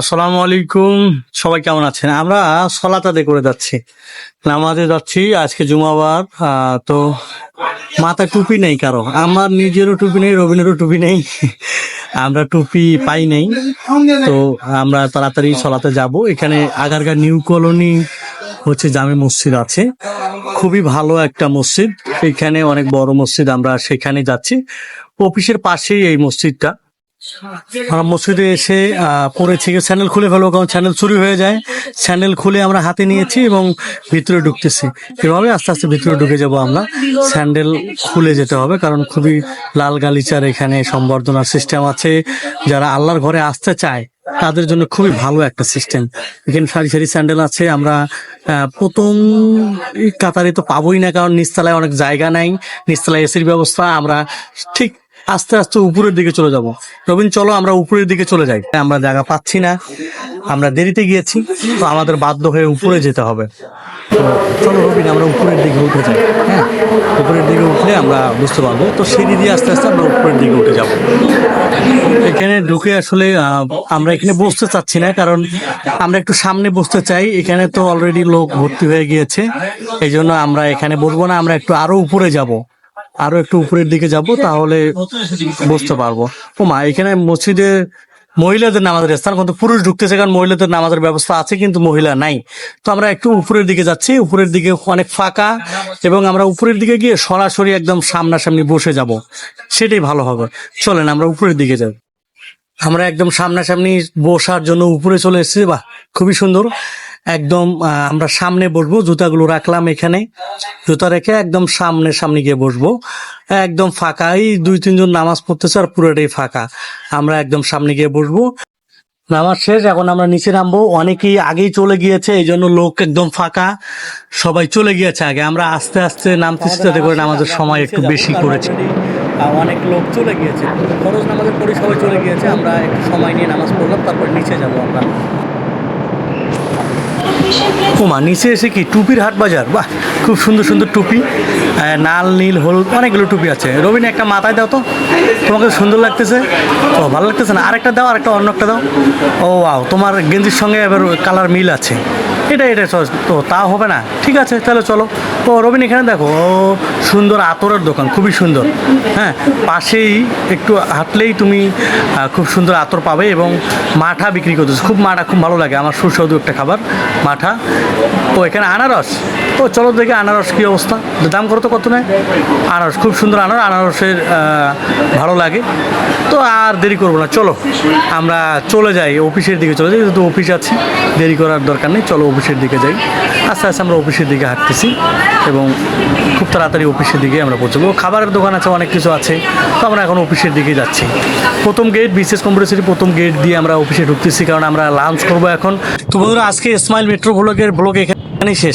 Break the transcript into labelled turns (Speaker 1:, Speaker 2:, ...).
Speaker 1: আসসালামু আলাইকুম। সবাই কেমন আছেন? আমরা সলাতাতে করে যাচ্ছি। নামাজে যাচ্ছি, আজকে জুমাবার তো মাথা টুপি নেই কারও। আমার নিজেরও টুপি নেই, রবিনেরও টুপি নেই। আমরা টুপি পাই নাই। তো আমরা তাড়াতাড়ি সলাতে যাব। এখানে আগারগা নিউ কলোনি হচ্ছে জামে মসজিদ আছে। খুবই ভালো একটা মসজিদ। এখানে অনেক বড় মসজিদ, আমরা সেখানে যাচ্ছি। অফিসের পাশেই এই মসজিদটা। আমরা মসজিদে এসে পড়েছি স্যান্ডেল খুলে ফেলব, কারণ স্যান্ডেল চুরি হয়ে যায়। স্যান্ডেল খুলে আমরা হাতে নিয়েছি এবং ভিতরে ঢুকতেছি। এভাবে আস্তে আস্তে ভিতরে ঢুকে যাব আমরা। স্যান্ডেল খুলে যেতে হবে, কারণ খুবই লাল গালিচার এখানে সম্বর্ধনার সিস্টেম আছে। যারা আল্লাহর ঘরে আসতে চায়, তাদের জন্য খুবই ভালো একটা সিস্টেম এখানে সারি সারি স্যান্ডেল আছে। আমরা প্রথম কাতারে তো পাবোই না, কারণ নিচতলায় অনেক জায়গা নাই। নিচতলায় এসির ব্যবস্থা, আমরা ঠিক আস্তে আস্তে উপরের দিকে চলে যাব। রবিন, চলো আমরা উপরের দিকে চলে যাই। আমরা জায়গা পাচ্ছি না। আমরা দেরিতে গিয়েছি, তো আমাদের বাধ্য হয়ে উপরে যেতে হবে। চলো রবিন, আমরা উপরের দিকে উঠে যাই। হ্যাঁ উপরের দিকে উঠলে আমরা বুঝতে পারব। তো সিঁড়ি দিয়ে আস্তে আস্তে আমরা উপরের দিকে উঠে যাব। এখানে ঢুকে আসলে আমরা এখানে বসতে চাচ্ছি না, কারণ আমরা একটু সামনে বসতে চাই। এখানে তো অলরেডি লোক ভর্তি হয়ে গিয়েছে। এই জন্য আমরা এখানে বসবো না, আমরা একটু আরও উপরে যাব। আরও একটু উপরের দিকে যাব তাহলে বুঝতে পারব। ও মা এখানে মসজিদে মহিলাদের নামাজের স্থান কিন্তু পুরুষ ঢুকতেছে কারণ মহিলাদের নামাজের ব্যবস্থা আছে কিন্তু মহিলা নাই। তো আমরা একটু উপরের দিকে যাচ্ছি উপরের দিকে অনেক ফাঁকা এবং আমরা উপরের দিকে গিয়ে সরাসরি একদম সামনাসামনি বসে যাব। সেটাই ভালো হবে। চলেন আমরা উপরের দিকে যাই। আমরা একদম সামনাসামনি বসার জন্য উপরে চলে এসেছি বাহ খুবই সুন্দর। একদম আমরা সামনে বসবো, জুতাগুলো রাখলাম এখানে। জুতা রেখে একদম সামনে সামনে গিয়ে বসবো। একদম ফাঁকা, এই দুই তিনজন নামাজ পড়তেছে আর পুরোটাই ফাঁকা। আমরা একদম সামনে গিয়ে বসবো। নামাজ শেষ, এখন আমরা নিচে নামবো। অনেকেই আগেই চলে গিয়েছে, এই জন্য লোক একদম ফাঁকা। সবাই চলে গিয়েছে আগে। আমরা আস্তে আস্তে নামতেছি যাতে করে নামাজের সময় একটু বেশি করেছি। অনেক লোক চলে গিয়েছে। খরচ নামাজের পরে সবাই চলে গিয়েছে। আমরা একটু সময় নিয়ে নামাজ পড়লাম, তারপর নিচে যাব আমরা। ওমা, নিচে এসে কি টুপির হাট বাজার? বাহ, খুব সুন্দর সুন্দর টুপি। নাল নীল, হলুদ, অনেকগুলো টুপি আছে। রবিন, একটা মাথায় দাও তো। তোমাকে সুন্দর লাগতেছে। ও, ভালো লাগতেছে না? আরেকটা দাও, আরেকটা অন্য একটা দাও। ও আও তোমার গেঞ্জির সঙ্গে এবার কালার মিল আছে। এটা এটা তো তা হবে না। ঠিক আছে, তাহলে চলো। ও রবিন, এখানে দেখো সুন্দর আতরের দোকান, খুবই সুন্দর। হ্যাঁ পাশেই একটু হাঁটলেই তুমি খুব সুন্দর আতর পাবে এবং মাঠা বিক্রি করতেছে। খুব মাঠা, খুব ভালো লাগে, আমার সুস্বাদু একটা খাবার, মাঠা। ও, এখানে আনারস? ও, চলো দেখি আনারস কী অবস্থা। দাম কত কত নেয়? আনারস, খুব সুন্দর আনারস আনারসের ভালো লাগে। তো আর দেরি করব না, চলো, আমরা চলে যাই, অফিসের দিকে চলে যাই, যেহেতু অফিস আছে, দেরি করার দরকার নেই, চলো অফিসের দিকে যাই। আস্তে আস্তে আমরা অফিসের দিকে হাঁটতেছি। এবং খুব তাড়াতাড়ি অফিসের দিকে আমরা পৌঁছবো। খাবারের দোকান আছে, অনেক কিছু আছে, তো আমরা এখন অফিসের দিকে যাচ্ছি। প্রথম গেট বিশেষ কম্পিউটার প্রথম গেট দিয়ে আমরা অফিসে ঢুকতেছি, কারণ আমরা লাঞ্চ করব এখন। তো বন্ধুরা, আজকে স্মাইল মেট্রো ব্লগের ব্লগ এখানে শেষ।